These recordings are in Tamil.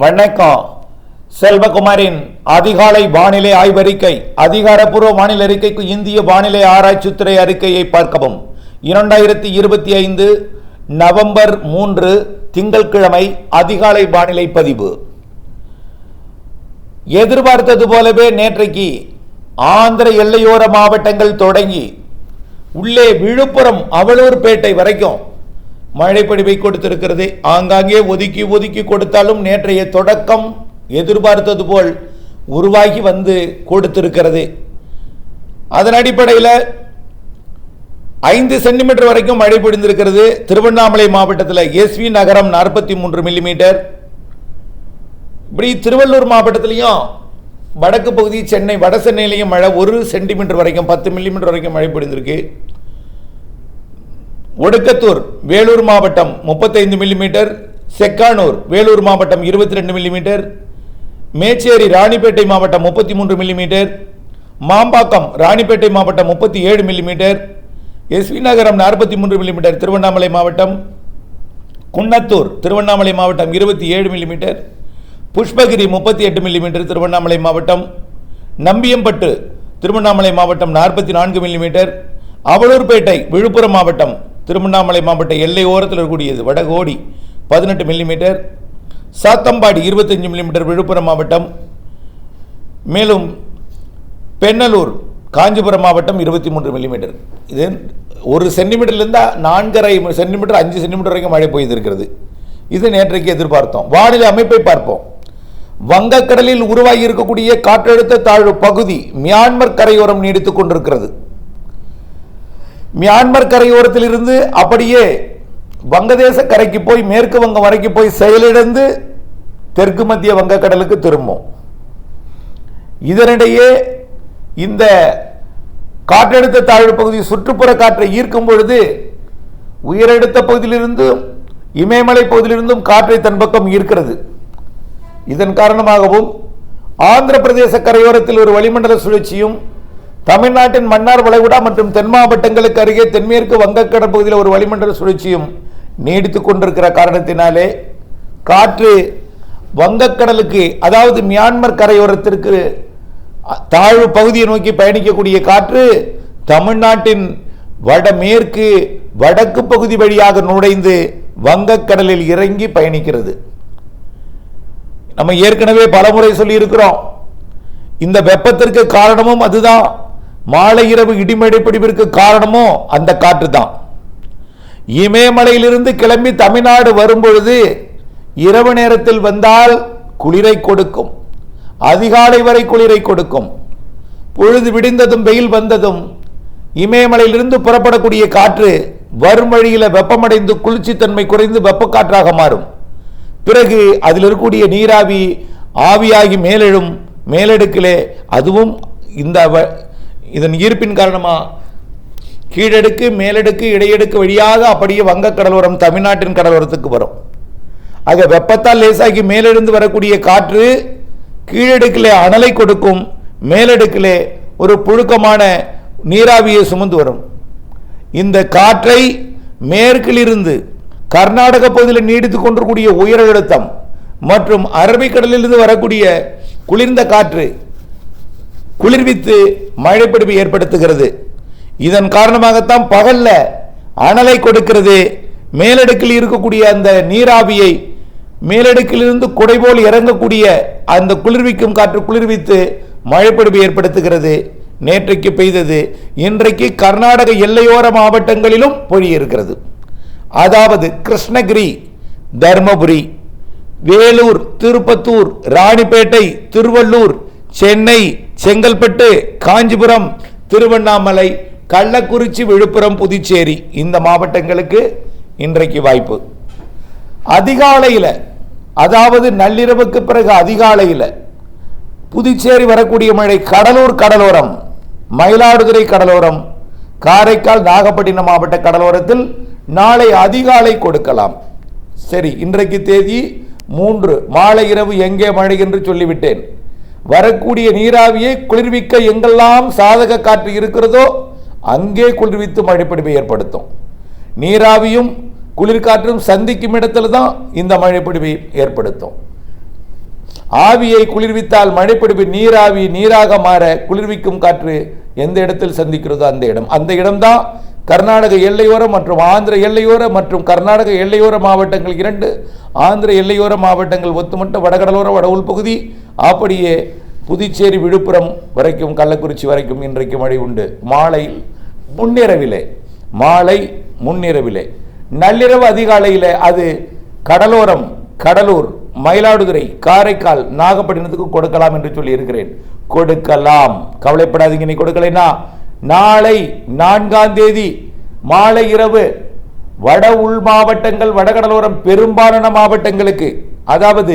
வணக்கம். செல்வகுமாரின் அதிகாலை வானிலை ஆய்வறிக்கை அதிகாரப்பூர்வ வானிலை அறிக்கைக்கு இந்திய வானிலை ஆராய்ச்சித்துறை அறிக்கையை பார்க்கவும். இரண்டாயிரத்தி இருபத்தி ஐந்து நவம்பர் மூன்று திங்கட்கிழமை அதிகாலை வானிலை பதிவு. எதிர்பார்த்தது போலவே நேற்றைக்கு ஆந்திர எல்லையோர மாவட்டங்கள் தொடங்கி உள்ளே விழுப்புரம் அவலூர்பேட்டை வரைக்கும் மழைப்படிவை கொடுத்திருக்கிறது. ஆங்காங்கே ஒதுக்கி ஒதுக்கி கொடுத்தாலும் நேற்றைய தொடக்கம் எதிர்பார்த்தது போல் உருவாகி வந்து கொடுத்திருக்கிறது. அதன் அடிப்படையில் ஐந்து சென்டிமீட்டர் வரைக்கும் மழை பொழிந்திருக்கிறது. திருவண்ணாமலை மாவட்டத்தில் எஸ்வி நகரம் நாற்பத்தி மூன்று மில்லிமீட்டர். இப்படி திருவள்ளூர் மாவட்டத்திலையும் வடக்கு பகுதி சென்னை வட சென்னையிலையும் மழை ஒரு சென்டிமீட்டர் வரைக்கும் பத்து மில்லிமீட்டர் வரைக்கும் மழை பொழிந்திருக்கு. ஒடுக்கத்தூர் வேலூர் மாவட்டம் முப்பத்தைந்து மில்லிமீட்டர் செக்கானூர் வேலூர் மாவட்டம் இருபத்தி ரெண்டு மில்லிமீட்டர் மேச்சேரி ராணிப்பேட்டை மாவட்டம் முப்பத்தி மூன்று மில்லிமீட்டர் மாம்பாக்கம் ராணிப்பேட்டை மாவட்டம் முப்பத்தி ஏழு மில்லிமீட்டர் எஸ்வி நகரம் நாற்பத்தி மூன்று மில்லிமீட்டர் திருவண்ணாமலை மாவட்டம் குன்னத்தூர் திருவண்ணாமலை மாவட்டம் இருபத்தி ஏழு மில்லிமீட்டர் புஷ்பகிரி முப்பத்தி எட்டு மில்லிமீட்டர் திருவண்ணாமலை மாவட்டம் நம்பியம்பட்டு திருவண்ணாமலை மாவட்டம் நாற்பத்தி நான்கு மில்லிமீட்டர் அவலூர்பேட்டை விழுப்புரம் மாவட்டம் திருவண்ணாமலை மாவட்ட எல்லை ஓரத்தில் இருக்கக்கூடியது வடகோடி பதினெட்டு மில்லிமீட்டர் சாத்தம்பாடி இருபத்தஞ்சு மில்லிமீட்டர் விழுப்புரம் மாவட்டம் மேலும் பெண்ணலூர் காஞ்சிபுரம் மாவட்டம் இருபத்தி மூன்று மில்லிமீட்டர் இது ஒரு சென்டிமீட்டர்லேருந்து நான்கரை சென்டிமீட்டர் அஞ்சு சென்டிமீட்டர் வரைக்கும் மழை பெய்திருக்கிறது. இது நேற்றைக்கு எதிர்பார்த்தோம். வானிலை அமைப்பை பார்ப்போம். வங்கக்கடலில் உருவாகி இருக்கக்கூடிய காற்றழுத்த தாழ்வு பகுதி மியான்மர் கரையோரம் நீடித்துக் கொண்டிருக்கிறது. மியான்மர் கரையோரத்திலிருந்து அப்படியே வங்கதேச கரைக்கு போய் மேற்கு வங்கம் வரைக்கும் போய் செயலிழந்து தெற்கு மத்திய வங்கக்கடலுக்கு திரும்பும். இதனிடையே இந்த காற்றழுத்த தாழ்வு பகுதி சுற்றுப்புற காற்றை ஈர்க்கும் பொழுது உயரடுத்த பகுதியிலிருந்தும் இமயமலை பகுதியிலிருந்தும் காற்றை தன் பக்கம் ஈர்க்கிறது. இதன் காரணமாகவும் ஆந்திர பிரதேச கரையோரத்தில் ஒரு வளிமண்டல சுழற்சியும் தமிழ்நாட்டின் மன்னார் வளைகுடா மற்றும் தென் மாவட்டங்களுக்கு அருகே தென்மேற்கு வங்கக்கடல் பகுதியில் ஒரு வளிமண்டல சுழற்சியும் நீடித்துக் கொண்டிருக்கிற காரணத்தினாலே காற்று வங்கக்கடலுக்கு அதாவது மியான்மர் கரையோரத்திற்கு தாழ்வு பகுதியை நோக்கி பயணிக்கக்கூடிய காற்று தமிழ்நாட்டின் வடமேற்கு வடக்கு பகுதி வழியாக நுழைந்து வங்கக்கடலில் இறங்கி பயணிக்கிறது. நம்ம ஏற்கனவே பலமுறை சொல்லி இருக்கிறோம் இந்த வெப்பத்திற்கு காரணமும் அதுதான். மாலை இரவு இடிமழை பிடிப்பிற்கு காரணமும் அந்த காற்று தான் இமயமலையிலிருந்து கிளம்பி தமிழ்நாடு வரும்பொழுது இரவு நேரத்தில் வந்தால் குளிரை கொடுக்கும். அதிகாலை வரை குளிரை கொடுக்கும். பொழுது விடிந்ததும் வெயில் வந்ததும் இமயமலையிலிருந்து புறப்படக்கூடிய காற்று வரும் வழியில் வெப்பமடைந்து குளிர்ச்சித்தன்மை குறைந்து வெப்பக்காற்றாக மாறும். பிறகு அதில் இருக்கக்கூடிய நீராவி ஆவியாகி மேலெழும் மேலடுக்கிலே அதுவும் இந்த வ- இதன் ஈர்ப்பின் காரணமாக கீழடுக்கு மேலடுக்கு இடையடுக்கு வழியாக அப்படியே வங்க கடலோரம் தமிழ்நாட்டின் கடலோரத்துக்கு வரும். ஆக வெப்பத்தால் லேசாகி மேலிருந்து வரக்கூடிய காற்று கீழடுக்கிலே அனலை கொடுக்கும். மேலடுக்கிலே ஒரு புழுக்கமான நீராவியை சுமந்து வரும். இந்த காற்றை மேற்கிலிருந்து கர்நாடக பகுதியில் நீடித்துக் கொண்டிருக்கூடிய உயர் அழுத்தம் மற்றும் அரபிக்கடலிலிருந்து வரக்கூடிய குளிர்ந்த காற்று குளிர்வித்து மழைப்பிடிப்பு ஏற்படுத்துகிறது. இதன் காரணமாகத்தான் பகல்ல அனலை கொடுக்கிறது. மேலடுக்கில் இருக்கக்கூடிய அந்த நீராவியை மேலடுக்கிலிருந்து குடைபோல் இறங்கக்கூடிய அந்த குளிர்விக்கும் காற்று குளிர்வித்து மழைப்பிடிப்பு ஏற்படுத்துகிறது. நேற்றைக்கு பெய்தது இன்றைக்கு கர்நாடக எல்லையோர மாவட்டங்களிலும் பொழியிருக்கிறது. அதாவது கிருஷ்ணகிரி தர்மபுரி வேலூர் திருப்பத்தூர் ராணிப்பேட்டை திருவள்ளூர் சென்னை செங்கல்பட்டு காஞ்சிபுரம் திருவண்ணாமலை கள்ளக்குறிச்சி விழுப்புரம் புதுச்சேரி இந்த மாவட்டங்களுக்கு இன்றைக்கு வாய்ப்பு. அதிகாலையில் அதாவது நள்ளிரவுக்கு பிறகு அதிகாலையில் புதுச்சேரி வரக்கூடிய மழை கடலூர் கடலோரம் மயிலாடுதுறை கடலோரம் காரைக்கால் நாகப்பட்டினம் மாவட்ட கடலோரத்தில் நாளை அதிகாலை கொடுக்கலாம். சரி இன்றைக்கு தேதி மூன்று மாலை இரவு எங்கே மழை என்று சொல்லிவிட்டேன். வரக்கூடிய நீராவியை குளிர்விக்க எங்கெல்லாம் சாதக காற்று இருக்கிறதோ அங்கே குளிர்வித்து மழைப்பிடிப்பை ஏற்படுத்தும். நீராவியும் குளிர்காற்றும் சந்திக்கும் இடத்துல தான் இந்த மழைப்பிடிப்பை ஏற்படுத்தும். ஆவியை குளிர்வித்தால் மழைப்பிடிப்பு நீராவி நீராக மாற குளிர்விக்கும் காற்று எந்த இடத்தில் சந்திக்கிறதோ அந்த இடம். அந்த இடம்தான் கர்நாடக எல்லையோர மற்றும் ஆந்திர எல்லையோர மற்றும் கர்நாடக எல்லையோர மாவட்டங்கள் இரண்டு ஆந்திர எல்லையோர மாவட்டங்கள் ஒத்துமொட்ட வடகடலோர வட உள்பகுதி அப்படியே புதுச்சேரி விழுப்புரம் வரைக்கும் கள்ளக்குறிச்சி வரைக்கும் இன்றைக்கு மழை உண்டு. மாலை முன்னிரவிலே மாலை முன்னிரவிலே. நள்ளிரவு அதிகாலையில் அது கடலோரம் கடலூர் மயிலாடுதுறை காரைக்கால் நாகப்பட்டினத்துக்கு கொடுக்கலாம் என்று சொல்லி இருக்கிறேன். கொடுக்கலாம். கவலைப்படாதீங்க நீ கொடுக்கலைன்னா நாளை நான்காம் தேதி மாலை இரவு வட உள் மாவட்டங்கள் வடகடலோரம் பெரும்பாலான மாவட்டங்களுக்கு அதாவது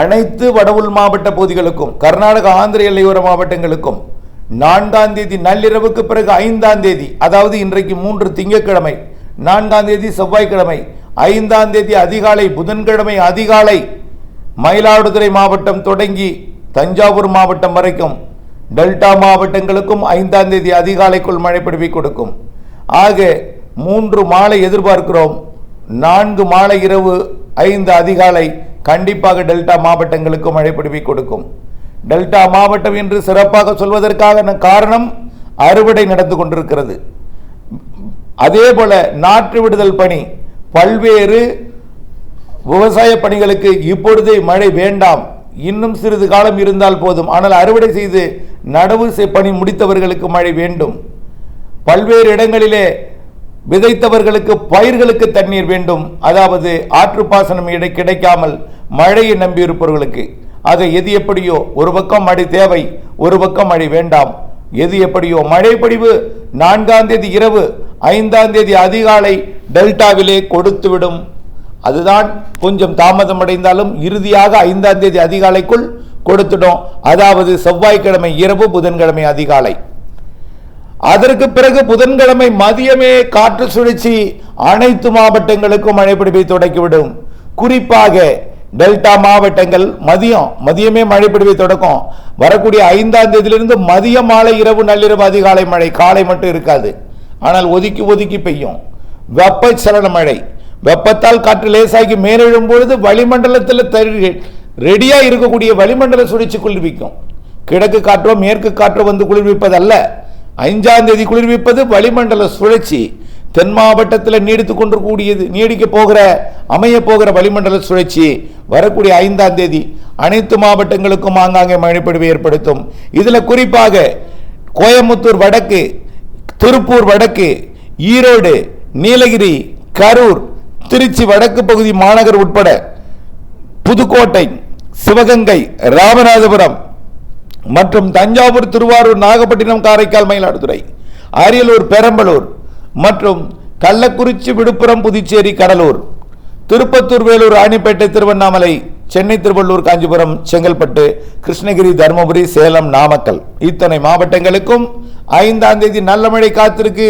அனைத்து வட மாவட்ட பகுதிகளுக்கும் கர்நாடக ஆந்திர எல்லையோர மாவட்டங்களுக்கும் நான்காம் தேதி நள்ளிரவுக்கு பிறகு ஐந்தாம் தேதி அதாவது இன்றைக்கு மூன்று திங்கட்கிழமை நான்காம் தேதி செவ்வாய்க்கிழமை ஐந்தாம் தேதி அதிகாலை புதன்கிழமை அதிகாலை மயிலாடுதுறை மாவட்டம் தொடங்கி தஞ்சாவூர் மாவட்டம் வரைக்கும் டெல்டா மாவட்டங்களுக்கும் ஐந்தாம் தேதி அதிகாலைக்குள் மழை பிடிப்பை கொடுக்கும். ஆக மூன்று மாலை எதிர்பார்க்கிறோம். நான்கு மாலை இரவு ஐந்து அதிகாலை கண்டிப்பாக டெல்டா மாவட்டங்களுக்கு மழை பிடிவி கொடுக்கும். டெல்டா மாவட்டம் என்று சிறப்பாக சொல்வதற்கான காரணம் அறுவடை நடந்து கொண்டிருக்கிறது. அதே போல நாற்று விடுதல் பணி பல்வேறு விவசாய பணிகளுக்கு இப்பொழுதே மழை வேண்டாம். இன்னும் சிறிது காலம் இருந்தால் போதும். ஆனால் அறுவடை செய்து நடவு செய்- பணி முடித்தவர்களுக்கு மழை வேண்டும். பல்வேறு இடங்களிலே விதைத்தவர்களுக்கு பயிர்களுக்கு தண்ணீர் வேண்டும். அதாவது ஆற்றுப்பாசனம் இடை கிடைக்காமல் மழையை நம்பியிருப்பவர்களுக்கு. ஆக எது எப்படியோ ஒரு பக்கம் மழை தேவை ஒரு பக்கம் மழை வேண்டாம். எது எப்படியோ மழை பொழிவு நான்காம் தேதி இரவு ஐந்தாம் தேதி அதிகாலை டெல்டாவிலே கொடுத்துவிடும். அதுதான் கொஞ்சம் தாமதம் அடைந்தாலும் இறுதியாக ஐந்தாம் தேதி அதிகாலைக்குள் கொடுத்துடும் அதாவது செவ்வாய்க்கிழமை இரவு புதன்கிழமை அதிகாலை. அதற்கு பிறகு புதன்கிழமை மதியமே காற்று சுழற்சி அனைத்து மாவட்டங்களுக்கும் மழை பிடிப்பை தொடக்கிவிடும். குறிப்பாக டெல்டா மாவட்டங்கள் மதியம் மதியமே மழை பிடிப்பை தொடக்கும். வரக்கூடிய ஐந்தாம் தேதியிலிருந்து மதியம் மாலை இரவு நள்ளிரவு அதிகாலை மழை காலை மட்டும் இருக்காது. ஆனால் ஒதுக்கி ஒதுக்கி பெய்யும். வெப்பச்சலன மழை. வெப்பத்தால் காற்று லேசாகி மேலெழும் பொழுது வளிமண்டலத்தில் தரு- இருக்கக்கூடிய வளிமண்டல சுழற்சி குளிர்விக்கும். கிழக்கு காற்றோ மேற்கு காற்றோ வந்து குளிர்விப்பதல்ல. ஐந்தாம் தேதி குளிர்விப்பது வளிமண்டல சுழற்சி. தென் மாவட்டத்தில் நீடித்து கொண்டிருக்கக்கூடியது நீடிக்க போகிற அமைய போகிற வளிமண்டல சுழற்சி வரக்கூடிய ஐந்தாம் தேதி. அனைத்து மாவட்டங்களுக்கும் ஆங்காங்கே மழைப்பொழிவை ஏற்படுத்தும். இதில் குறிப்பாக கோயமுத்தூர் வடக்கு திருப்பூர் வடக்கு ஈரோடு நீலகிரி கரூர் திருச்சி வடக்கு பகுதி மாநகர் உட்பட புதுக்கோட்டை சிவகங்கை ராமநாதபுரம் மற்றும் தஞ்சாவூர் திருவாரூர் நாகப்பட்டினம் காரைக்கால் மயிலாடுதுறை அரியலூர் பெரம்பலூர் மற்றும் கள்ளக்குறிச்சி விழுப்புரம் புதுச்சேரி கடலூர் திருப்பத்தூர் வேலூர் ராணிப்பேட்டை திருவண்ணாமலை சென்னை திருவள்ளூர் காஞ்சிபுரம் செங்கல்பட்டு கிருஷ்ணகிரி தருமபுரி சேலம் நாமக்கல். இத்தனை மாவட்டங்களுக்கும் ஐந்தாம் தேதி நல்ல மழை காத்திருக்கு.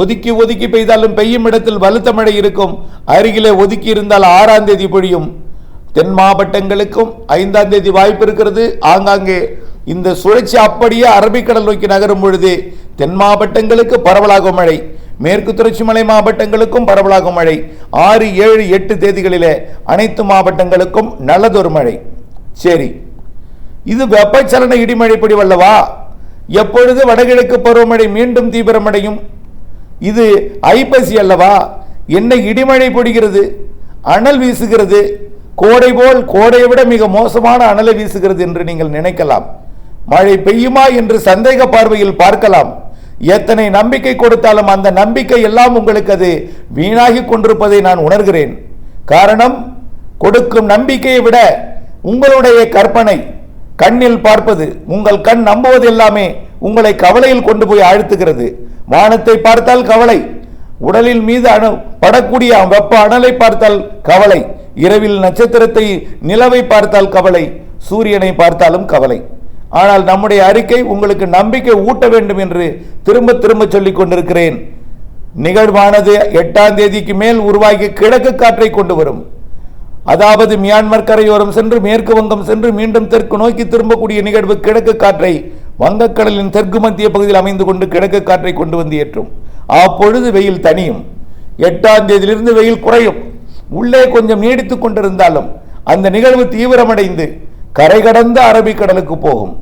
ஒதுக்கி ஒதுக்கி பெய்தாலும் பெய்யும் இடத்தில் வலுத்த மழை இருக்கும். அருகிலே ஒதுக்கி இருந்தால் ஆறாம் தேதி பொழியும். தென் மாவட்டங்களுக்கும் ஐந்தாம் தேதி வாய்ப்பு இருக்கிறது. ஆங்காங்கே இந்த சுழற்சி அப்படியே அரபிக்கடல் நோக்கி நகரும் பொழுது தென் மாவட்டங்களுக்கு பரவலாகும் மழை மேற்கு தொடர்ச்சி மலை மாவட்டங்களுக்கும் பரவலாகும் மழை ஆறு ஏழு எட்டு தேதிகளிலே அனைத்து மாவட்டங்களுக்கும் நல்லதொரு மழை. சரி இது வெப்பச்சலன இடிமழைப்படி வல்லவா எப்பொழுது வடகிழக்கு பருவமழை மீண்டும் தீவிரமடையும்? இது ஐப்பசி அல்லவா? என்ன இடிமழை பொழிகிறது அனல் வீசுகிறது? கோடை போல் கோடையை விட மிக மோசமான அனலை வீசுகிறது என்று நீங்கள் நினைக்கலாம். மழை பெய்யுமா என்று சந்தேக பார்வையில் பார்க்கலாம். எத்தனை நம்பிக்கை கொடுத்தாலும் அந்த நம்பிக்கை எல்லாம் உங்களுக்கு அது வீணாகி கொண்டிருப்பதை நான் உணர்கிறேன். காரணம் கொடுக்கும் நம்பிக்கையை விட உங்களுடைய கற்பனை கண்ணில் பார்ப்பது உங்கள் கண் நம்புவது எல்லாமே உங்களை கவலையில் கொண்டு போய் ஆழ்த்துகிறது. வானத்தை பார்த்தால் கவலை உடலின் மீது அணு படக்கூடிய வெப்ப அனலை பார்த்தால் கவலை இரவில் நட்சத்திரத்தை நிலவை பார்த்தால் கவலை சூரியனை பார்த்தாலும் கவலை. ஆனால் நம்முடைய அறிக்கை உங்களுக்கு நம்பிக்கை ஊட்ட வேண்டும் என்று திரும்ப திரும்ப சொல்லிக் கொண்டிருக்கிறேன். நிகழ்வானது எட்டாம் தேதிக்கு மேல் உருவாகி கிழக்கு காற்றை கொண்டு வரும். அதாவது மியான்மர் கரையோரம் சென்று மேற்கு வங்கம் சென்று மீண்டும் தெற்கு நோக்கி திரும்பக்கூடிய நிகழ்வு கிழக்கு காற்றை வங்கக்கடலின் தெற்கு மத்திய பகுதியில் அமைந்து கொண்டு கிழக்கு காற்றை கொண்டு வந்து ஏற்றும். அப்பொழுது வெயில் தனியும் எட்டாம் தேதியிலிருந்து வெயில் குறையும். உள்ளே கொஞ்சம் நீடித்துக் கொண்டிருந்தாலும் அந்த நிகழ்வு தீவிரமடைந்து கரை கடந்த அரபிக்கடலுக்கு போகும்.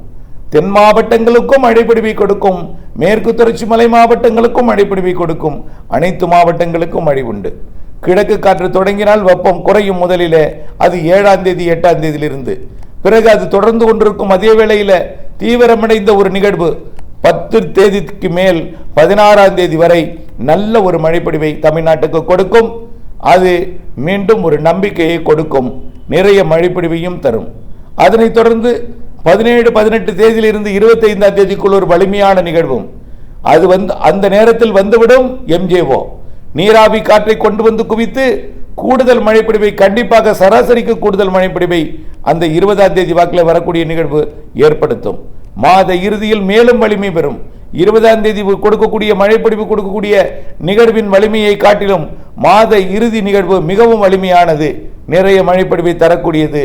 தென் மாவட்டங்களுக்கும் மழைப்பிடிவை கொடுக்கும். மேற்கு தொடர்ச்சி மலை மாவட்டங்களுக்கும் மழைப்பிடிவை கொடுக்கும். அனைத்து மாவட்டங்களுக்கும் மழை உண்டு கிழக்கு காற்று தொடங்கினால் வெப்பம் குறையும் முதலிலே அது ஏழாம் தேதி எட்டாம் தேதியிலிருந்து. பிறகு அது தொடர்ந்து கொண்டிருக்கும் அதே வேளையில் தீவிரமடைந்த ஒரு நிகழ்வு பத்து தேதிக்கு மேல் பதினாறாம் தேதி வரை நல்ல ஒரு மழைப்பிடிவை தமிழ்நாட்டுக்கு கொடுக்கும். அது மீண்டும் ஒரு நம்பிக்கையை கொடுக்கும். நிறைய மழைப்பிடிவையும் தரும். அதனைத் தொடர்ந்து பதினேழு பதினெட்டு தேதியிலிருந்து இருபத்தைந்தாம் தேதிக்குள் ஒரு வலிமையான நிகழ்வும். அது வந்து அந்த நேரத்தில் வந்துவிடும் எம்ஜேஓ. நீராவி காற்றை கொண்டு வந்து குவித்து கூடுதல் மழைப்பிடிவை கண்டிப்பாக சராசரிக்கு கூடுதல் மழைப்பிடிவை அந்த இருபதாம் தேதி வாக்கில் வரக்கூடிய நிகழ்வு ஏற்படுத்தும். மாத இறுதியில் மேலும் வலிமை பெறும். இருபதாம் தேதி கொடுக்கக்கூடிய மழைப்பிடிவு கொடுக்கக்கூடிய நிகழ்வின் வலிமையை காட்டிலும் மாத இறுதி நிகழ்வு மிகவும் வலிமையானது. நிறைய மழைப்பிடிவை தரக்கூடியது.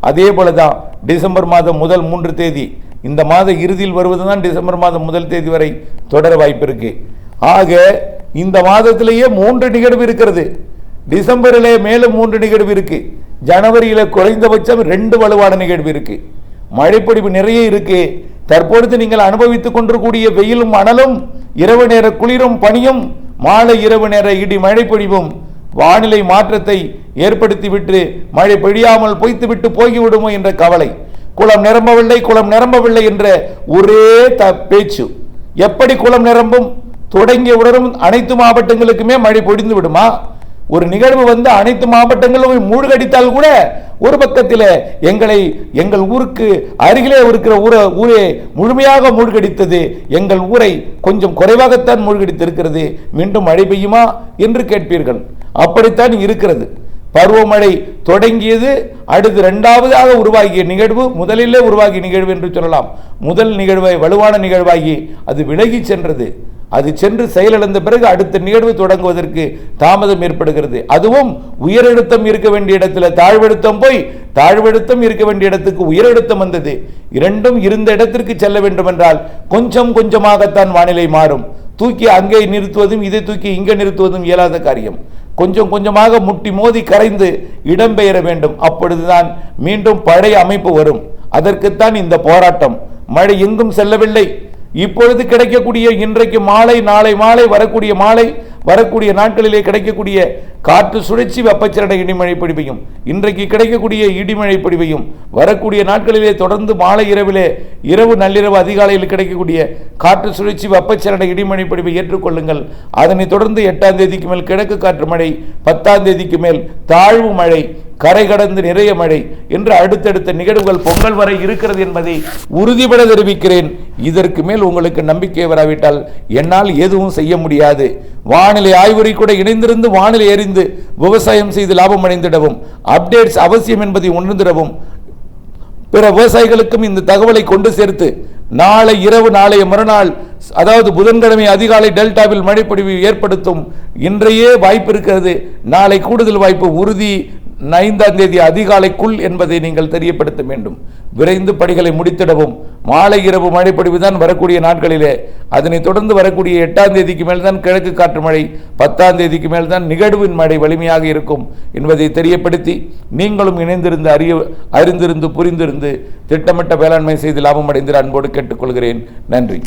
அதே போல தான் டிசம்பர் மாதம் முதல் மூன்று தேதி இந்த மாத இறுதியில் வருவது தான் டிசம்பர் மாதம் முதல் தேதி வரை தொடர வாய்ப்பு இருக்கு. ஆக இந்த மாதத்திலேயே மூன்று நிகழ்வு இருக்கிறது. டிசம்பரிலே மேலும் மூன்று நிகழ்வு இருக்கு. ஜனவரியில் குறைந்தபட்சம் ரெண்டு வலுவான நிகழ்வு இருக்கு. மழைப்பொடிவு நிறைய இருக்கு. தற்பொழுது நீங்கள் அனுபவித்துக் கொண்டிருக்கூடிய வெயிலும் அனலும் இரவு நேர குளிரும் பனியும் மாலை இரவு நேர இடி மழைப்பொழிவும் வானிலை மாற்றத்தை ஏற்படுத்திவிட்டு மழை பெய்யாமல் பொய்த்துவிட்டு போய்விடுமோ என்ற கவலை. குளம் நிரம்பவில்லை குளம் நிரம்பவில்லை என்ற ஒரே த பேச்சு. எப்படி குளம் நிரம்பும்? தொடங்கிய உடனும் அனைத்து மாவட்டங்களுக்குமே மழை பொடிந்து விடுமா ஒரு நிகழ்வு வந்து அனைத்து மாவட்டங்களும் மூழ்கடித்தால் கூட ஒரு பக்கத்தில் எங்களை எங்கள் ஊருக்கு அருகிலே இருக்கிற ஊரை ஊரே முழுமையாக மூழ்கடித்தது. எங்கள் ஊரை கொஞ்சம் குறைவாகத்தான் மூழ்கடித்திருக்கிறது. மீண்டும் மழை பெய்யுமா என்று கேட்பீர்கள். அப்படித்தான் இருக்கிறது. பருவமழை தொடங்கியது. அடுத்து இரண்டாவதாக உருவாகிய நிகழ்வு முதலிலே உருவாகிய நிகழ்வு என்று சொல்லலாம். முதல் நிகழ்வை வலுவான நிகழ்வாகி அது விலகி சென்றது. அது சென்று செயலிழந்த பிறகு அடுத்த நிகழ்வு தொடங்குவதற்கு தாமதம் ஏற்படுகிறது. அதுவும் உயரழுத்தம் இருக்க வேண்டிய இடத்துல தாழ்வழுத்தம் போய் தாழ்வழுத்தம் இருக்க வேண்டிய இடத்துக்கு உயரழுத்தம் வந்தது. இரண்டும் இருந்த இடத்திற்கு செல்ல வேண்டும் என்றால் கொஞ்சம் கொஞ்சமாகத்தான் வானிலை மாறும். தூக்கி அங்கே நிறுத்துவதும் இதை தூக்கி இங்கே நிறுத்துவதும் இயலாத காரியம். கொஞ்சம் கொஞ்சமாக முட்டி மோதி கரைந்து இடம்பெயர வேண்டும். அப்பொழுதுதான் மீண்டும் பழைய அமைப்பு வரும். அதற்குத்தான் இந்த போராட்டம். மழை எங்கும் செல்லவில்லை. இப்பொழுது கிடைக்கக்கூடிய இன்றைக்கு மாலை நாளை மாலை வரக்கூடிய மாலை வரக்கூடிய நாட்களிலே கிடைக்கக்கூடிய காற்று சுழற்சி வெப்பச்சலன இடிமழை பொழிவையும் இன்றைக்கு கிடைக்கக்கூடிய இடிமழை பொழிவையும் வரக்கூடிய நாட்களிலே தொடர்ந்து மாலை இரவிலே இரவு நள்ளிரவு அதிகாலையில் கிடைக்கக்கூடிய காற்று சுழற்சி வெப்பச்சலன இடிமழை பொழிவை ஏற்றுக்கொள்ளுங்கள். அதனைத் தொடர்ந்து எட்டாம் தேதிக்கு மேல் கிழக்கு காற்று மழை பத்தாம் தேதிக்கு மேல் தாழ்வு மழை கரை கடந்து நிறைய மழை என்று அடுத்தடுத்த நிகழ்வுகள் பொங்கல் வரை இருக்கிறது என்பதை உறுதிபட தெரிவிக்கிறேன். இதற்கு மேல் உங்களுக்கு நம்பிக்கை வராவிட்டால் என்னால் எதுவும் செய்ய முடியாது. வானிலை ஆய்வுரை கூட இணைந்திருந்து வானிலை எறிந்து விவசாயம் செய்து லாபம் அடைந்திடவும் அப்டேட்ஸ் அவசியம் என்பதை உணர்ந்திடவும் பிற விவசாயிகளுக்கும் இந்த தகவலை கொண்டு சேர்த்து நாளை இரவு நாளைய மறுநாள் அதாவது புதன்கிழமை அதிகாலை டெல்டாவில் மழைப்பொழிவு ஏற்படுத்தும் இன்றையே வாய்ப்பு இருக்கிறது. நாளை கூடுதல் வாய்ப்பு உறுதி ஐந்தாம் தேதி அதிகாலைக்குள் என்பதை நீங்கள் தெரியப்படுத்த வேண்டும். விரைந்து பணிகளை முடித்திடவும் மாலை இரவு மழைப்பொழிவு தான் வரக்கூடிய நாட்களிலே அதனைத் தொடர்ந்து வரக்கூடிய எட்டாம் தேதிக்கு மேல் தான் கிழக்கு காற்று மழை பத்தாம் தேதிக்கு மேல் தான் நிகழ்வின் மழை வலிமையாக இருக்கும் என்பதை தெரியப்படுத்தி நீங்களும் இணைந்திருந்து அறிய அறிந்திருந்து புரிந்திருந்து திட்டமிட்ட வேளாண்மை செய்து லாபம் அடைந்து அன்போடு கேட்டுக்கொள்கிறேன். நன்றி.